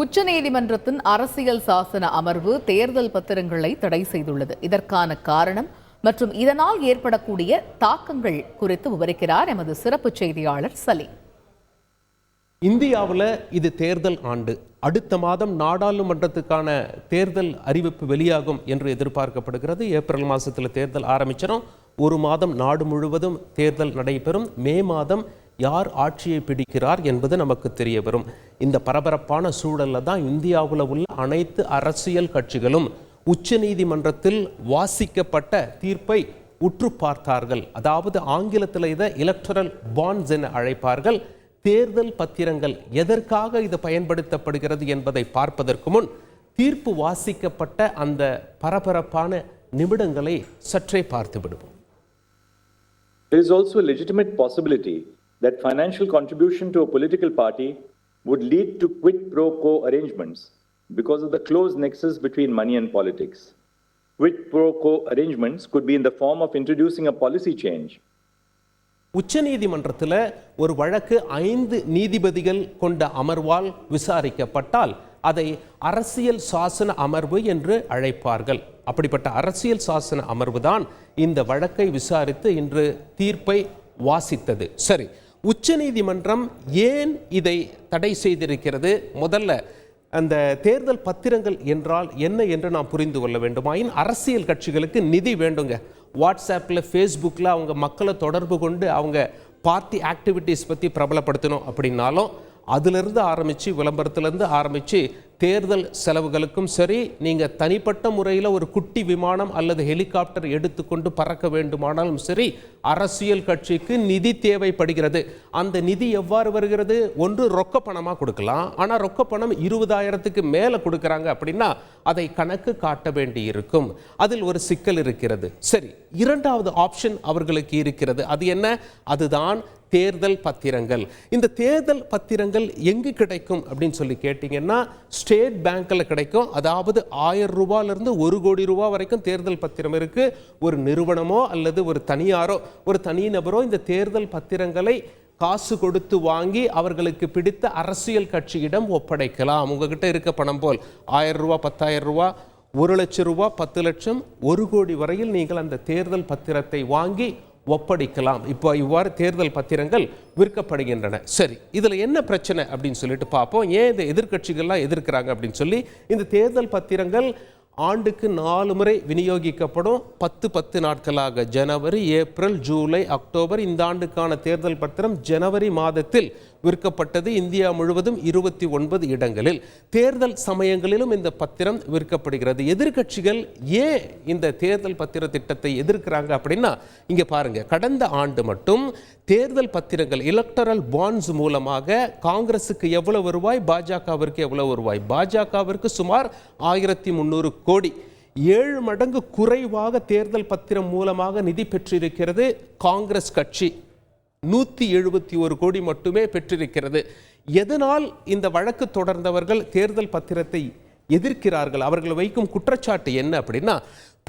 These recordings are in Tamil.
உச்சநீதிமன்றத்தின் அரசியல் சாசன அமர்வு தேர்தல் பத்திரங்களை தடை செய்துள்ளது. இதற்கான காரணம் மற்றும் இதனால் ஏற்படக்கூடிய தாக்கங்கள் குறித்து விவரிக்கிறார் எமது சிறப்பு செய்தியாளர் சலீம். இந்தியாவில் இது தேர்தல் ஆண்டு. அடுத்த மாதம் நாடாளுமன்றத்துக்கான தேர்தல் அறிவிப்பு வெளியாகும் என்று எதிர்பார்க்கப்படுகிறது. ஏப்ரல் மாதத்தில் தேர்தல் ஆரம்பிச்சிடும் ஒரு மாதம் நாடு முழுவதும் தேர்தல் நடைபெறும். மே மாதம் யார் ஆட்சியை பிடிக்கிறார் என்பது நமக்கு தெரிய வரும். இந்த பரபரப்பான சூழல்ல தான் இந்தியாவில் உள்ள அனைத்து அரசியல் கட்சிகளும் உச்சநீதிமன்றத்தில் வாசிக்கப்பட்ட தீர்ப்பை உற்று பார்த்தார்கள். அதாவது ஆங்கிலத்தில் இதை எலக்டரல் பாண்ட்ஸ் என அழைப்பார்கள். தேர்தல் பத்திரங்கள் எதற்காக இது பயன்படுத்தப்படுகிறது என்பதை பார்ப்பதற்கு முன் தீர்ப்பு வாசிக்கப்பட்ட அந்த பரபரப்பான நிமிடங்களை சற்றே பார்த்து விடுவோம். There is also a legitimate possibility that financial contribution to a political party would lead to quid pro quo arrangements because of the close nexus between money and politics. Quid pro quo arrangements could be in the form of introducing a policy change உச்சநீதிமன்றத்தில் ஒரு வழக்கு ஐந்து நீதிபதிகள் கொண்ட அமர்வால் விசாரிக்கப்பட்டால் அதை அரசியல் சாசன அமர்வு என்று அழைப்பார்கள் அப்படிப்பட்ட அரசியல் சாசன அமர்வு தான் இந்த வழக்கை விசாரித்து இன்று தீர்ப்பை வாசித்தது சரி உச்சநீதிமன்றம் ஏன் இதை தடை செய்திருக்கிறது? முதல்ல அந்த தேர்தல் பத்திரங்கள் என்றால் என்ன என்று நாம் புரிந்து கொள்ள வேண்டுமாயின் அரசியல் கட்சிகளுக்கு நிதி வேண்டுங்க. வாட்ஸ்அப்பில் ஃபேஸ்புக்கில் அவங்க மக்களை தொடர்பு கொண்டு அவங்க பார்ட்டி ஆக்டிவிட்டீஸ் பற்றி பிரபலப்படுத்தணும் அப்படின்னாலும் அதிலிருந்து ஆரம்பித்து விளம்பரத்துலேருந்து ஆரம்பித்து தேர்தல் செலவுகளுக்கும் சரி நீங்கள் தனிப்பட்ட முறையில் ஒரு குட்டி விமானம் அல்லது ஹெலிகாப்டர் எடுத்துக்கொண்டு பறக்க வேண்டுமானாலும் சரி அரசியல் கட்சிக்கு நிதி தேவைப்படுகிறது. அந்த நிதி எவ்வாறு வருகிறது? ஒன்று ரொக்க பணமாக கொடுக்கலாம். ஆனால் ரொக்க பணம் இருபதாயிரத்துக்கு மேலே கொடுக்குறாங்க அப்படின்னா அதை கணக்கு காட்ட வேண்டி இருக்கும் அதில் ஒரு சிக்கல் இருக்கிறது. சரி இரண்டாவது ஆப்ஷன் அவர்களுக்கு இருக்கிறது. அது என்ன? அதுதான் தேர்தல் பத்திரங்கள். இந்த தேர்தல் பத்திரங்கள் எங்கு கிடைக்கும் அப்படின்னு சொல்லி கேட்டிங்கன்னா ஸ்டேட் பேங்க்கில் கிடைக்கும். அதாவது ஆயிரம் ரூபாயிலிருந்து ஒரு கோடி ரூபா வரைக்கும் தேர்தல் பத்திரம் இருக்கு. ஒரு நிறுவனமோ அல்லது ஒரு தனியாரோ ஒரு தனிநபரோ இந்த தேர்தல் பத்திரங்களை காசு கொடுத்து வாங்கி அவர்களுக்கு பிடித்த அரசியல் கட்சியிடம் ஒப்படைக்கலாம். உங்ககிட்ட இருக்க பணம் போல். ஆயிரம் ரூபா பத்தாயிரம் ரூபா ஒரு லட்சம் ரூபா பத்து லட்சம் ஒரு கோடி வரையில் நீங்கள் அந்த தேர்தல் பத்திரத்தை வாங்கி ஒப்படைக்கலாம். இப்போ இவ்வாறு தேர்தல் பத்திரங்கள் விற்கப்படுகின்றன. சரி இதில் என்ன பிரச்சனை அப்படின்னு சொல்லிட்டு பார்ப்போம். ஏன் இந்த எதிர்க்கட்சிகள்லாம் எதிர்க்கிறாங்க அப்படின்னு சொல்லி இந்த தேர்தல் பத்திரங்கள் ஆண்டுக்கு நாலு முறை விநியோகிக்கப்படும். பத்து பத்து நாட்களாக ஜனவரி ஏப்ரல் ஜூலை அக்டோபர் இந்த ஆண்டுக்கான தேர்தல் பத்திரம் ஜனவரி மாதத்தில் விற்கப்பட்டது இந்தியா முழுவதும் இருபத்தி ஒன்பது இடங்களில். தேர்தல் சமயங்களிலும் இந்த பத்திரம் விற்கப்படுகிறது. எதிர்க்கட்சிகள் ஏன் இந்த தேர்தல் பத்திர திட்டத்தை எதிர்க்கிறாங்க அப்படின்னா இங்கே பாருங்க கடந்த ஆண்டு மட்டும் தேர்தல் பத்திரங்கள் எலக்டரல் பாண்ட்ஸ் மூலமாக காங்கிரசுக்கு எவ்வளவு வருவாய் பாஜகவிற்கு எவ்வளவு வருவாய்? பாஜகவிற்கு சுமார் ஆயிரத்தி முந்நூறு கோடி. ஏழு மடங்கு குறைவாக தேர்தல் பத்திரம் மூலமாக நிதி பெற்றிருக்கிறது காங்கிரஸ் கட்சி. நூற்றி எழுபத்தி ஒரு கோடி மட்டுமே பெற்றிருக்கிறது. எதனால் இந்த வழக்கு தொடர்ந்தவர்கள் தேர்தல் பத்திரத்தை எதிர்க்கிறார்கள்? அவர்கள் வைக்கும் குற்றச்சாட்டு என்ன அப்படின்னா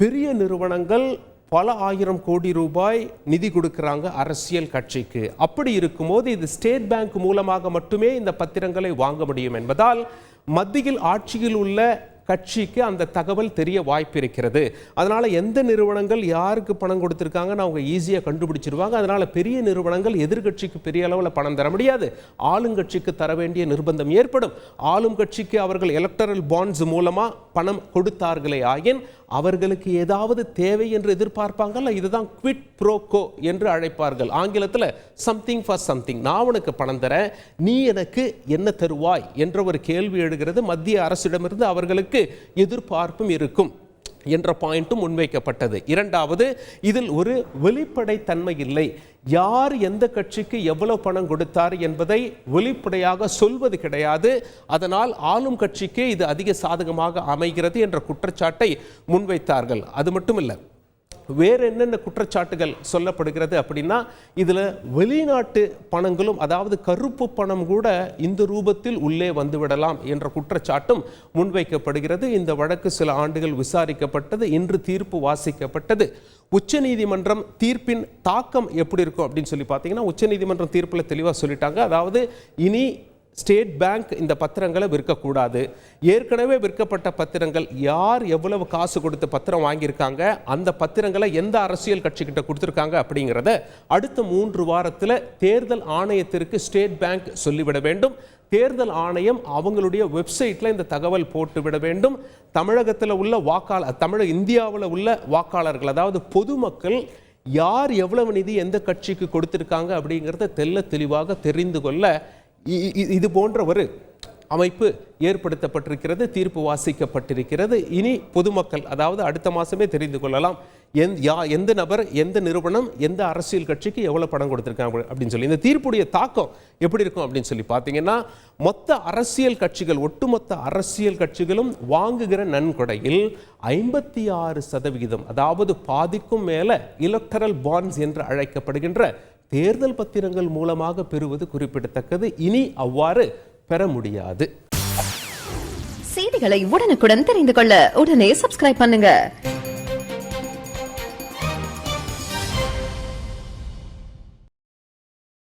பெரிய நிறுவனங்கள் பல ஆயிரம் கோடி ரூபாய் நிதி கொடுக்குறாங்க அரசியல் கட்சிக்கு. அப்படி இருக்கும்போது இது ஸ்டேட் பேங்க் மூலமாக மட்டுமே இந்த பத்திரங்களை வாங்க முடியும் என்பதால் மத்தியில் ஆட்சியில் உள்ள கட்சிக்கு அந்த தகவல் தெரிய வாய்ப்பு இருக்கிறது. அதனால் எந்த நிறுவனங்கள் யாருக்கு பணம் கொடுத்துருக்காங்கன்னு அவங்க ஈஸியாக கண்டுபிடிச்சிருவாங்க. அதனால் பெரிய நிறுவனங்கள் எதிர்கட்சிக்கு பெரிய அளவில் பணம் தர முடியாது. ஆளுங்கட்சிக்கு தர வேண்டிய நிர்பந்தம் ஏற்படும். ஆளும் கட்சிக்கு அவர்கள் எலக்டரல் பாண்ட்ஸ் மூலமாக பணம் கொடுத்தார்களே ஆயின் அவர்களுக்கு ஏதாவது தேவை என்று எதிர்பார்ப்பாங்கல்ல இதுதான் குவிட் ப்ரோகோ என்று அழைப்பார்கள். ஆங்கிலத்தில் சம்திங் ஃபார் சம்திங் நான் உனக்கு பணம் தரேன் நீ எனக்கு என்ன தருவாய் என்ற ஒரு கேள்வி எழுகிறது. மத்திய அரசிடமிருந்து அவர்களுக்கு எதிர்பார்ப்பும் இருக்கும் என்ற பாயிண்ட்டும் முன்வைக்கப்பட்டது. இரண்டாவது இதில் ஒரு வெளிப்படைத்தன்மை இல்லை. யார் எந்த கட்சிக்கு எவ்வளவு பணம் கொடுத்தார் என்பதை வெளிப்படையாக சொல்வது கிடையாது. அதனால் ஆளும் கட்சிக்கே இது அதிக சாதகமாக அமைகிறது என்ற குற்றச்சாட்டை முன்வைத்தார்கள். அது மட்டும் இல்லை வேறு என்னென்ன குற்றச்சாட்டுகள் சொல்லப்படுகிறது அப்படின்னா இதில் வெளிநாட்டு பணங்களும் அதாவது கருப்பு பணம் கூட இந்த ரூபத்தில் உள்ளே வந்துவிடலாம் என்ற குற்றச்சாட்டும் முன்வைக்கப்படுகிறது. இந்த வழக்கு சில ஆண்டுகள் விசாரிக்கப்பட்டது இன்று தீர்ப்பு வாசிக்கப்பட்டது. உச்சநீதிமன்றம் தீர்ப்பின் தாக்கம் எப்படி இருக்கும் அப்படின்னு சொல்லி பார்த்தீங்கன்னா உச்சநீதிமன்றம் தீர்ப்பில் தெளிவாக சொல்லிட்டாங்க. அதாவது இனி ஸ்டேட் பேங்க் இந்த பத்திரங்களை விற்கக்கூடாது. ஏற்கனவே விற்கப்பட்ட பத்திரங்கள் யார் எவ்வளவு காசு கொடுத்து பத்திரம் வாங்கியிருக்காங்க அந்த பத்திரங்களை எந்த அரசியல் கட்சிக்கிட்ட கொடுத்துருக்காங்க அப்படிங்கிறத அடுத்த மூன்று வாரத்தில் தேர்தல் ஆணையத்திற்கு ஸ்டேட் பேங்க் சொல்லிவிட வேண்டும். தேர்தல் ஆணையம் அவங்களுடைய வெப்சைட்டில் இந்த தகவல் போட்டு விட வேண்டும். தமிழகத்தில் உள்ள வாக்காளர் தமிழக இந்தியாவில் உள்ள வாக்காளர்கள் அதாவது பொதுமக்கள் யார் எவ்வளவு நிதி எந்த கட்சிக்கு கொடுத்துருக்காங்க அப்படிங்கிறத தெல்ல தெளிவாக தெரிந்து கொள்ள இது போன்ற ஒரு அமைப்பு ஏற்படுத்தப்பட்டிருக்கிறது தீர்ப்பு வாசிக்கப்பட்டிருக்கிறது. இனி பொதுமக்கள் அதாவது அடுத்த மாதமே தெரிந்து கொள்ளலாம். எந் யா எந்த நபர் எந்த நிறுவனம் எந்த அரசியல் கட்சிக்கு எவ்வளோ பணம் கொடுத்துருக்காங்க அப்படின்னு சொல்லி இந்த தீர்ப்புடைய தாக்கம் எப்படி இருக்கும் அப்படின்னு சொல்லி பார்த்தீங்கன்னா மொத்த அரசியல் கட்சிகள் ஒட்டுமொத்த அரசியல் கட்சிகளும் வாங்குகிற நன்கொடையில் ஐம்பத்தி ஆறு சதவிகிதம் அதாவது பாதிக்கும் மேலே இலக்டரல் பாண்ட்ஸ் என்று அழைக்கப்படுகின்ற தேர்தல் பத்திரங்கள் மூலமாக பெறுவது குறிப்பிடத்தக்கது. இனி அவ்வாறு பெற முடியாது. செய்திகளை உடனுக்குடன் தெரிந்து கொள்ள உடனே சப்ஸ்கிரைப் பண்ணுங்க.